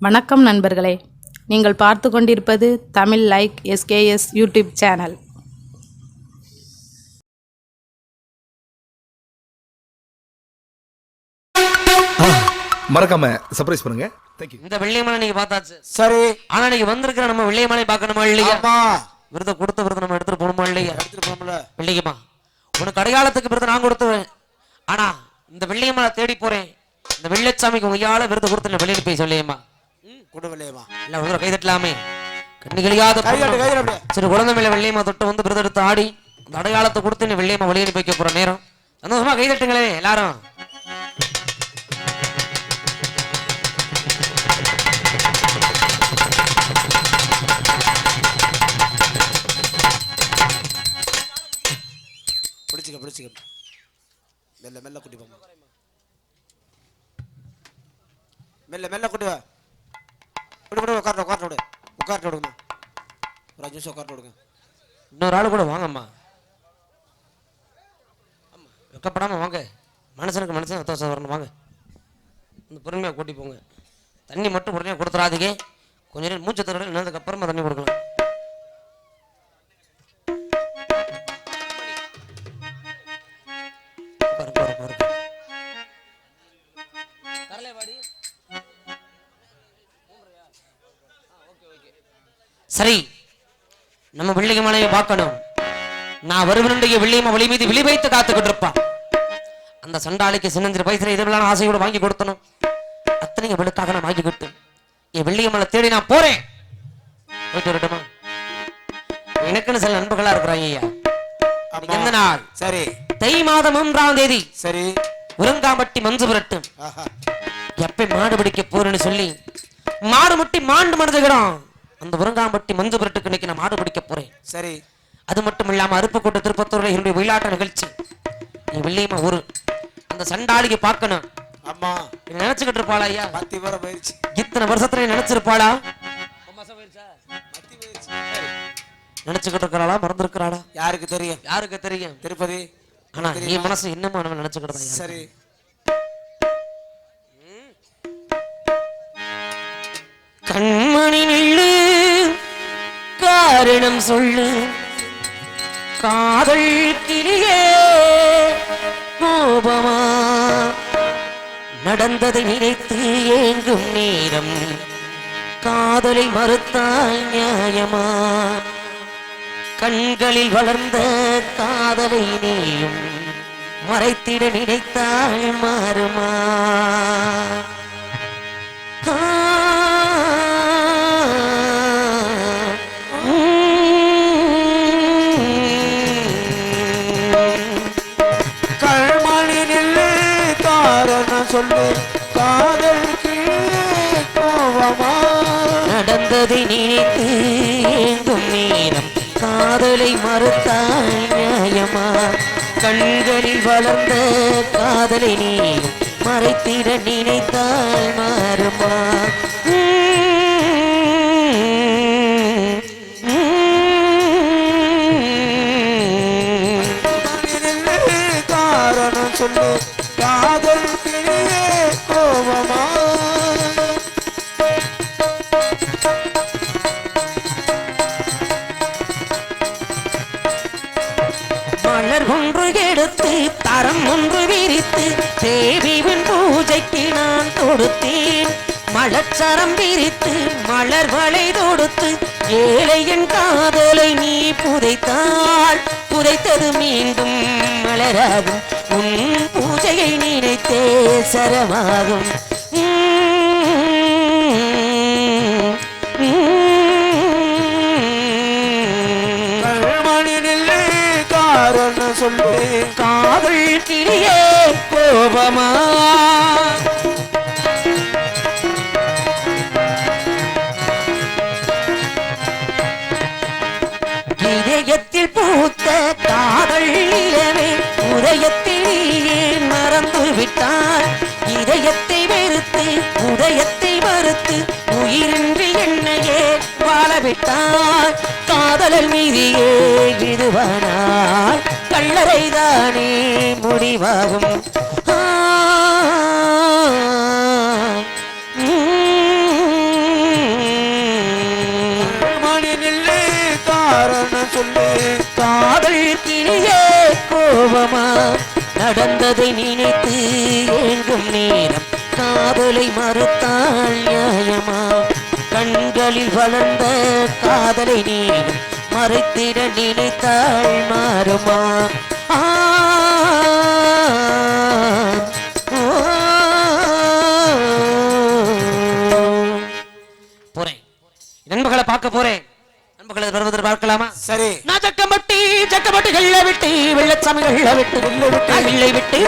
வணக்கம் நண்பர்களே. நீங்கள் பார்த்து கொண்டிருப்பது Tamil like SKS YouTube channel. மறக்காம சர்ப்ரைஸ் பண்ணுங்க. தேங்க்யூ இந்த வெள்ளியமலை நீங்க பார்த்தாச்சு. சரி. ஆனா நீங்க வந்திருக்கிற நம்ம வெள்ளியமலை பார்க்கணுமா இல்லையா? ஆமா. விருதை கொடுத்த விருதை நம்ம எடுத்துட்டு போகணுமா இல்லையா? எடுத்துட்டு போகணும்ல. வெள்ளியம்மா உனக்கு அடையாளத்துக்கு விருது நான் கொடுத்துவேன் ஆனா இந்த வெள்ளியம்மலை தேடி போறேன். இந்த வெள்ளச்சாமிக்கு உங்கையால விருது கொடுத்து வெளியில போய் சொல்லியம்மா. குடவில்லையம்மா இல்ல ஒரு கை தட்டலாமே. கண்ணிகளியாத கை கட்டு கை கட்டு சரி குழந்தை மேல வெள்ளியம்மா தொட்டு வந்து எடுத்து ஆடி அந்த அடையாளத்தை கொடுத்து நீ வெள்ளியம்மா வெளியே வைக்க போற நேரம். சந்தோஷமா கை தட்டுங்களே எல்லாரும். பிடிச்சிக்க பிடிச்சிக்க. மெல்ல மெல்ல குட்டி மெல்ல மெல்ல குட்டி விடு விடு உட்கார உட்கார்ட்டு விடு. உட்கார்ட்டு விடுங்க ஒரு அஞ்சு நிமிஷம் உட்கார்ட்டு விடுங்க. இன்னொரு ஆள் கூட வாங்கம்மா. ஆமாம் வெக்கப்படாம வாங்க. மனுஷனுக்கு மனுஷன் அத்தவசம் வரணும். வாங்க. இந்த பொறுமையாக கூட்டி போங்க. தண்ணி மட்டும் பொறுமையாக கொடுத்துறாதீங்க. கொஞ்ச நேரம் மூச்சு தருவது நின்றதுக்கு தண்ணி கொடுங்க. சரி நம்ம வெள்ளிய மலையை பார்க்கணும். நான் வருவனுடைய வெள்ளியம்ம வழி மீது விழி வைத்து காத்துக்கிட்டு இருப்பான் அந்த சண்டாளிக்கு சின்னஞ்சிறு பைசல இதெல்லாம் ஆசையோடு வாங்கி கொடுத்தனும்? அத்தனை அவளுக்காக நான் வாங்கி கொடுத்தேன். என் வெள்ளிய மலை தேடி நான் போறேன். போயிட்டு வரட்டுமா? எனக்குன்னு சில நண்பர்களா இருக்கிறாங்க ஐயா. எந்த நாள்? சரி. தை மாதம் மூன்றாம் தேதி. சரி. உரங்காம்பட்டி மஞ்சு புரட்டும் எப்ப மாடு பிடிக்க போறேன்னு சொல்லி மாடு முட்டி மாண்டு மடுதுகிறோம் அந்த உரங்காம்பட்டி மஞ்சு புரட்டுக்கு இன்னைக்கு நான் மாடு பிடிக்க போறேன். சரி. அது மட்டும் இல்லாம அருப்புக்கோட்டை திருப்பத்தூர்ல என்னுடைய ஒயிலாட்ட நிகழ்ச்சி. நீ வெள்ளியம்மா ஊரு. அந்த சண்டாளிக்கு பார்க்கணும். அம்மா நீ நினைச்சுக்கிட்டு இருப்பாளா ஐயா? பத்தி வர போயிருச்சு. இத்தனை வருஷத்துல நினைச்சிருப்பாளா? நினைச்சுக்கிட்டு இருக்கிறாளா? மறந்துருக்கிறாளா? யாருக்கு தெரியும்? யாருக்கு தெரியும்? திருப்பதி. ஆனா நீ மனசு இன்னமும் நம்ம நினைச்சுக்கிட்டு சரி. காரணம் சொல்லு. காதல் கிளியே கோபமா? நடந்ததை நினைத்து ஏங்கும் நேரம் காதலை மறுத்தால் நியாயமா? கண்களில் வளர்ந்த காதலை நீயும் மறைத்திட நினைத்தால் மாறுமா? சொல்லு காதல் கோவமா நடந்ததை நினைத்து ஏங்கும் நேரம் காதலை மறுத்தால் நியாயமா? கண்களில் வளர்ந்த காதலை நீ மறைத்திட நினைத்தால் மாறுமா? காரணம் சொல்லு? கொடுத்து விரித்து பூஜைக்கு நான் தொடுத்தேன். மலச்சரம் பிரித்து மலர் வளை தொடுத்து ஏழையின் காதலை நீ புதைத்தாள் புதைத்தது மீண்டும் மலராகும். உன் பூஜையை நினைத்தே சரமாகும். சொல்லு காதல் கிளியே கோபமா? இதயத்தில் பூத்த காதல் உதயத்தில் மறந்து விட்டார் இதயத்தை வெறுத்து உதயத்தை மறுத்து உயிரின்றி என்னையே வாழ விட்டாய். மீதியே இதுவானால் கல்லறைதானே முடிவாகும். மணிநில்லே காரணம் சொல்லு. காதல் கிளியே கோபமா? நடந்ததை நினைத்து ஏங்கும் நேரம். காதலை மறுத்தால் நியாயமா? கண்களில் வளர்ந்த காதலை நீனும் மறைத்திட நினைத்தாள் மாறுமா. போறேன். நண்பர்களை பார்க்க போறேன். நண்பர்களை வருவதற்கு பார்க்கலாமா? சரி. நான் ஜக்கம்பட்டி ஜக்கம்பட்டிகளை விட்டு வெள்ளச்சாமிகளை விட்டு வில்லை விட்டு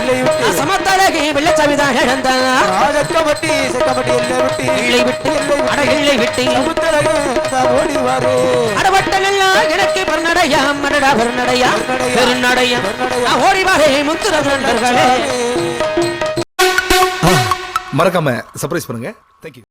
சமத்தழகி வெள்ளச்சாமி தான் இழந்தான் ராஜக்கம்பட்டி செக்கம்பட்டி எல்லை விட்டு கிள்ளை விட்டு அடகிள்ளை விட்டு சமுத்திரகே ஓடி வாரு அடவட்டங்கள்லாம் எனக்கு மரடா பெருநடையா பெருநடையா. நான் ஓடி வாரே முத்துர நண்பர்களே மறக்காம சர்ப்ரைஸ் பண்ணுங்க. தேங்க்யூ